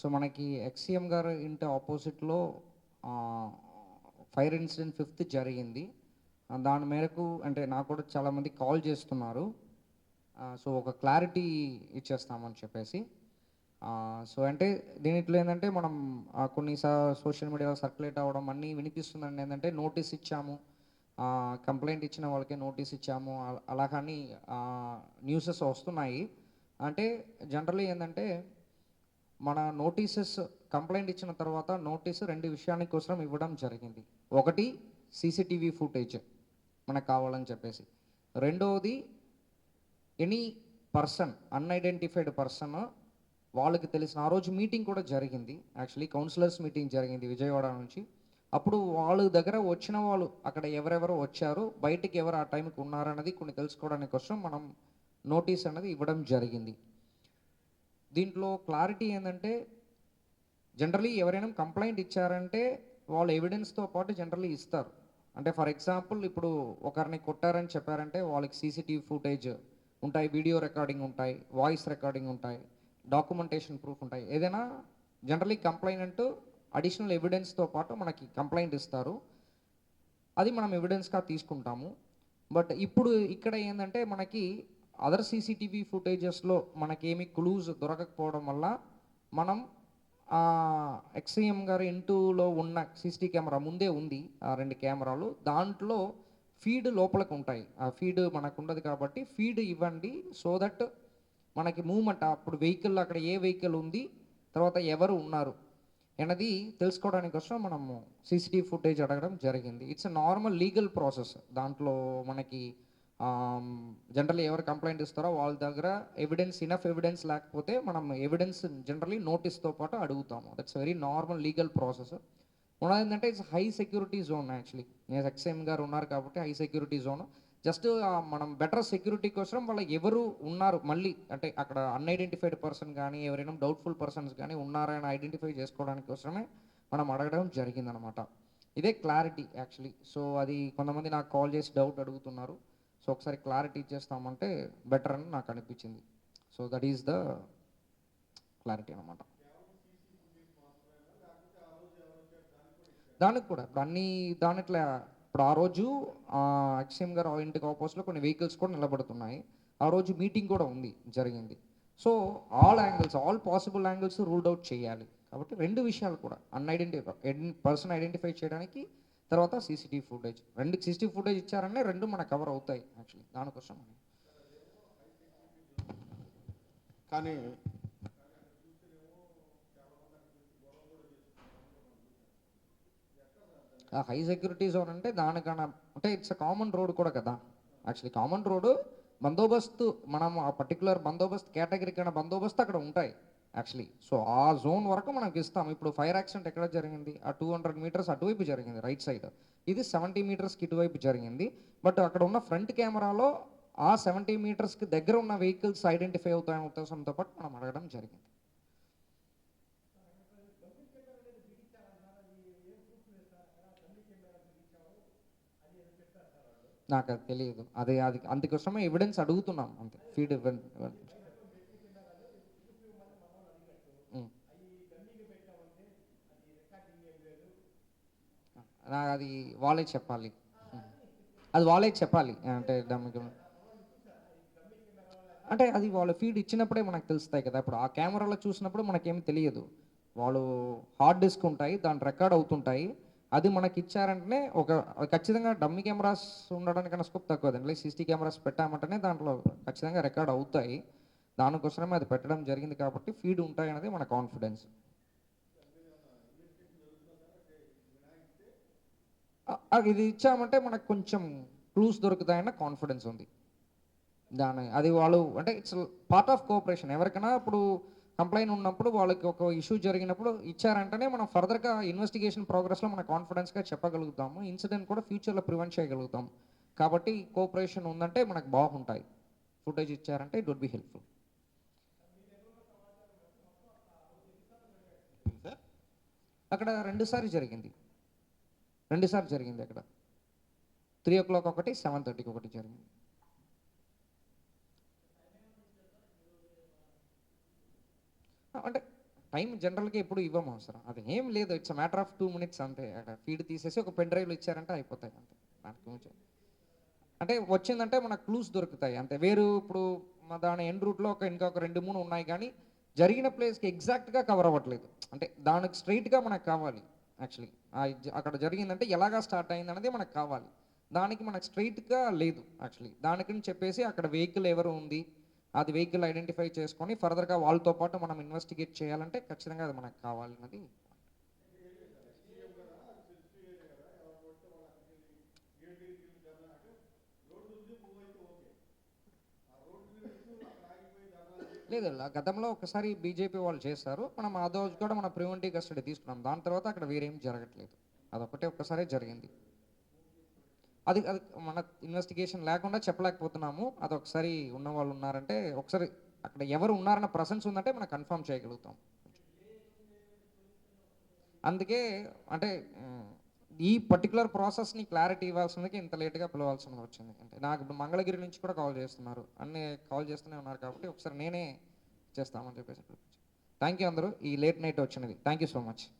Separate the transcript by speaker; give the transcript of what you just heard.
Speaker 1: So మనకి ex-CM గారు ఇంటి ఆపోజిట్లో ఫైర్ ఇన్సిడెంట్ ఫిఫ్త్ జరిగింది. దాని మేరకు అంటే నాకు కూడా చాలామంది కాల్ చేస్తున్నారు. సో ఒక క్లారిటీ ఇచ్చేస్తామని చెప్పేసి. సో అంటే దీనిట్లో ఏంటంటే మనం కొన్నిసార్లు సోషల్ మీడియాలో సర్క్యులేట్ అవ్వడం అన్నీ వినిపిస్తుందండి. ఏంటంటే నోటీస్ ఇచ్చాము. కంప్లైంట్ ఇచ్చిన వాళ్ళకే నోటీస్ ఇచ్చాము. అలా కానీ న్యూసెస్ వస్తున్నాయి. అంటే జనరల్లీ ఏంటంటే మన నోటీసెస్ కంప్లైంట్ ఇచ్చిన తర్వాత నోటీసు రెండు విషయాల కోసం ఇవ్వడం జరిగింది. ఒకటి సీసీటీవీ ఫుటేజ్ మనకు కావాలని చెప్పేసి. రెండవది ఎనీ పర్సన్ అన్ఐడెంటిఫైడ్ పర్సన్ వాళ్ళకి తెలిసిన ఆ రోజు మీటింగ్ కూడా జరిగింది. యాక్చువల్లీ కౌన్సిలర్స్ మీటింగ్ జరిగింది విజయవాడ నుంచి. అప్పుడు వాళ్ళ దగ్గర వచ్చిన వాళ్ళు అక్కడ ఎవరెవరు వచ్చారు బయటికి ఎవరు ఆ టైంకి ఉన్నారన్నది కొన్ని తెలుసుకోవడానికి కోసం మనం నోటీస్ అనేది ఇవ్వడం జరిగింది. దీంట్లో క్లారిటీ ఏంటంటే జనరలీ ఎవరైనా కంప్లైంట్ ఇచ్చారంటే వాళ్ళు ఎవిడెన్స్తో పాటు జనరలీ ఇస్తారు. అంటే ఫర్ ఎగ్జాంపుల్ ఇప్పుడు ఒకరిని కొట్టారని చెప్పారంటే వాళ్ళకి సీసీటీవీ ఫుటేజ్ ఉంటాయి వీడియో రికార్డింగ్ ఉంటాయి వాయిస్ రికార్డింగ్ ఉంటాయి డాక్యుమెంటేషన్ ప్రూఫ్ ఉంటాయి. ఏదైనా జనరలీ కంప్లైంట్ అంటూ అడిషనల్ ఎవిడెన్స్తో పాటు మనకి కంప్లైంట్ ఇస్తారు. అది మనం ఎవిడెన్స్గా తీసుకుంటాము. బట్ ఇప్పుడు ఇక్కడ ఏంటంటే మనకి అదర్ సీసీటీవీ ఫుటేజెస్లో మనకేమి క్లూజ్ దొరకకపోవడం వల్ల మనం ఎక్స్ఈఎం గారు ఇంటూలో ఉన్న సీసీ కెమెరా ముందే ఉంది ఆ రెండు కెమెరాలు. దాంట్లో ఫీడ్ లోపలికి ఉంటాయి ఆ ఫీడ్ మనకు ఉండదు కాబట్టి ఫీడ్ ఇవ్వండి సో దట్ మనకి మూమెంట్ అప్పుడు వెహికల్ అక్కడ ఏ వెహికల్ ఉంది తర్వాత ఎవరు ఉన్నారు అనేది తెలుసుకోవడానికి కోసం మనము సీసీటీవీ ఫుటేజ్ అడగడం జరిగింది. ఇట్స్ నార్మల్ లీగల్ ప్రాసెస్ దాంట్లో మనకి జనరల్లీ ఎవరు కంప్లైంట్ ఇస్తారో వాళ్ళ దగ్గర ఎవిడెన్స్ ఇనఫ్ ఎవిడెన్స్ లేకపోతే మనం ఎవిడెన్స్ జనరల్లీ నోటీస్తో పాటు అడుగుతాము. That's very normal legal process ఉన్నది ఏంటంటే it's high security zone actually నేను ఎక్స్ఎం గారు ఉన్నారు కాబట్టి హై సెక్యూరిటీ జోన్ జస్ట్ మనం బెటర్ సెక్యూరిటీ కోసం వాళ్ళ ఎవరు ఉన్నారు మళ్ళీ అంటే అక్కడ అన్ఐడెంటిఫైడ్ పర్సన్ కానీ ఎవరైనా డౌట్ఫుల్ పర్సన్స్ కానీ ఉన్నారని ఐడెంటిఫై చేసుకోవడానికి కోసమే మనం అడగడం జరిగిందనమాట. ఇదే క్లారిటీ యాక్చువల్లీ సో అది కొంతమంది నాకు కాల్ చేసి డౌట్ అడుగుతున్నారు. సో ఒకసారి క్లారిటీ ఇచ్చేస్తామంటే బెటర్ అని నాకు అనిపించింది. So that is the clarity అనమాట దానికి కూడా ఇప్పుడు అన్ని దానిట్లా ఇప్పుడు ఆ రోజు ఎక్స్ఎం గారు ఇంటికి ఆపోజిట్లో కొన్ని వెహికల్స్ కూడా నిలబడుతున్నాయి. ఆ రోజు మీటింగ్ కూడా ఉంది జరిగింది. So all angles all possible angles ruled out చేయాలి. కాబట్టి రెండు విషయాలు కూడా అన్ఐడెంటిఫై పర్సన్ ఐడెంటిఫై చేయడానికి తర్వాత సీసీటీవీ ఫుటేజ్ రెండు సీసీటీవీ ఫుటేజ్ ఇచ్చారనే రెండు మనకు కవర్ అవుతాయి యాక్చువల్లీ దానికోసం
Speaker 2: కానీ
Speaker 1: హై సెక్యూరిటీ జోన్ అంటే దానికన్నా అంటే ఇట్స్ కామన్ రోడ్ కూడా కదా. యాక్చువల్లీ కామన్ రోడ్ బందోబస్తు మనం ఆ పర్టికులర్ బందోబస్తు కేటగిరీ కన్నా బందోబస్తు అక్కడ ఉంటాయి. యాక్చువల్లీ సో ఆ జోన్ వరకు మనకి ఇస్తాం ఇప్పుడు ఫైర్ యాక్సిడెంట్ ఎక్కడ జరిగింది? ఆ టూ హండ్రెడ్ మీటర్స్ అటువైపు జరిగింది రైట్ సైడ్ ఇది సెవెంటీ మీటర్స్కి ఇటువైపు జరిగింది. బట్ అక్కడ ఉన్న ఫ్రంట్ కెమెరాలో ఆ సెవెంటీ మీటర్స్కి దగ్గర ఉన్న వెహికల్స్ ఐడెంటిఫై అవుతాయనే ఉద్దేశంతో పాటు మనం అడగడం జరిగింది. నాకు అది తెలియదు. అదే అది అందుకోసమే ఎవిడెన్స్ అడుగుతున్నాం అంతే. ఫీడ్ ఇవ్వండి నాకు అది వాళ్ళే చెప్పాలి. అది వాళ్ళే చెప్పాలి. అంటే దానికి అంటే అది వాళ్ళ ఫీడ్ ఇచ్చినప్పుడే మనకు తెలుస్తాయి కదా. ఇప్పుడు ఆ కెమెరాలో చూసినప్పుడు మనకేమి తెలియదు. వాళ్ళు హార్డ్ డిస్క్ ఉంటాయి దాని రికార్డ్ అవుతుంటాయి. అది మనకి ఇచ్చారంటేనే ఒక ఖచ్చితంగా డమ్మీ కెమెరాస్ ఉండడానికన్నా స్కోప్ తక్కువ అండి సిసిటీ కెమెరాస్ పెట్టామంటేనే దాంట్లో ఖచ్చితంగా రికార్డ్ అవుతాయి. దానికోసమే అది పెట్టడం జరిగింది కాబట్టి ఫీడ్ ఉంటాయి అనేది మన కాన్ఫిడెన్స్. ఇది ఇచ్చామంటే మనకు కొంచెం క్లూస్ దొరుకుతాయన్న కాన్ఫిడెన్స్ ఉంది. దాని అది వాళ్ళు అంటే ఇట్స్ పార్ట్ ఆఫ్ కోఆపరేషన్ ఎవరికైనా ఇప్పుడు కంప్లైంట్ ఉన్నప్పుడు వాళ్ళకి ఒక ఇష్యూ జరిగినప్పుడు ఇచ్చారంటేనే మనం ఫర్దర్గా ఇన్వెస్టిగేషన్ ప్రోగ్రెస్లో మన కాన్ఫిడెన్స్గా చెప్పగలుగుతాము. ఇన్సిడెంట్ కూడా ఫ్యూచర్లో ప్రివెంట్ చేయగలుగుతాం కాబట్టి కోఆపరేషన్ ఉందంటే మనకు బాగుంటాయి. ఫుటేజ్ ఇచ్చారంటే it would be helpful
Speaker 2: sir?
Speaker 1: అక్కడ రెండుసారి జరిగింది. రెండుసార్లు జరిగింది అక్కడ. త్రీ ఓ క్లాక్ ఒకటి సెవెన్ థర్టీకి ఒకటి జరిగింది. అంటే టైం జనరల్గా ఎప్పుడు ఇవ్వం అవసరం. అది ఏం లేదు. It's matter of two minutes అంతే. అక్కడ ఫీడ్ తీసేసి ఒక పెన్ డ్రైవ్లో ఇచ్చారంటే అయిపోతాయి అంతే. దానికి అంటే వచ్చిందంటే మనకు క్లూస్ దొరుకుతాయి. అంతే. వేరు ఇప్పుడు దాని ఎండ్ రూట్లో ఒక ఇంకా ఒక రెండు మూడు ఉన్నాయి కానీ జరిగిన ప్లేస్కి ఎగ్జాక్ట్గా కవర్ అవ్వట్లేదు. అంటే దానికి స్ట్రైట్గా మనకు కావాలి. యాక్చువల్లీ అక్కడ జరిగిందంటే ఎలాగా స్టార్ట్ అయింది అనేది మనకు కావాలి. దానికి మనకు స్ట్రైట్గా లేదు యాక్చువల్లీ దానికని చెప్పేసి అక్కడ వెహికల్ ఎవరు ఉంది అది వెహికల్ ఐడెంటిఫై చేసుకొని ఫర్దర్గా వాళ్ళతో పాటు మనం ఇన్వెస్టిగేట్ చేయాలంటే ఖచ్చితంగా అది మనకు కావాలి లేదు గతంలో ఒకసారి బీజేపీ వాళ్ళు చేస్తారు మనం ఆ రోజు కూడా మన ప్రివెంటివ్ కస్టడీ తీసుకున్నాం. దాని తర్వాత అక్కడ వేరేం జరగట్లేదు. అదొకటే ఒక్కసారి జరిగింది. అది అది మన ఇన్వెస్టిగేషన్ లేకుండా చెప్పలేకపోతున్నాము. అది ఒకసారి ఉన్న వాళ్ళు ఉన్నారంటే ఒకసారి అక్కడ ఎవరు ఉన్నారన్న ప్రసెన్స్ ఉందంటే మనం కన్ఫర్మ్ చేయగలుగుతాం. అందుకే అంటే ఈ పర్టికులర్ ప్రాసెస్ని క్లారిటీ ఇవ్వాల్సిందికి ఇంత లేట్గా పిలవాల్సి వచ్చింది. అంటే నాకు ఇప్పుడు మంగళగిరి నుంచి కూడా కాల్ చేస్తున్నారు. అన్నీ కాల్ చేస్తూనే ఉన్నారు కాబట్టి ఒకసారి నేనే చేస్తామని చెప్పేసి థ్యాంక్ యూ అందరూ. ఈ లేట్ నైట్ వచ్చినది. Thank you so much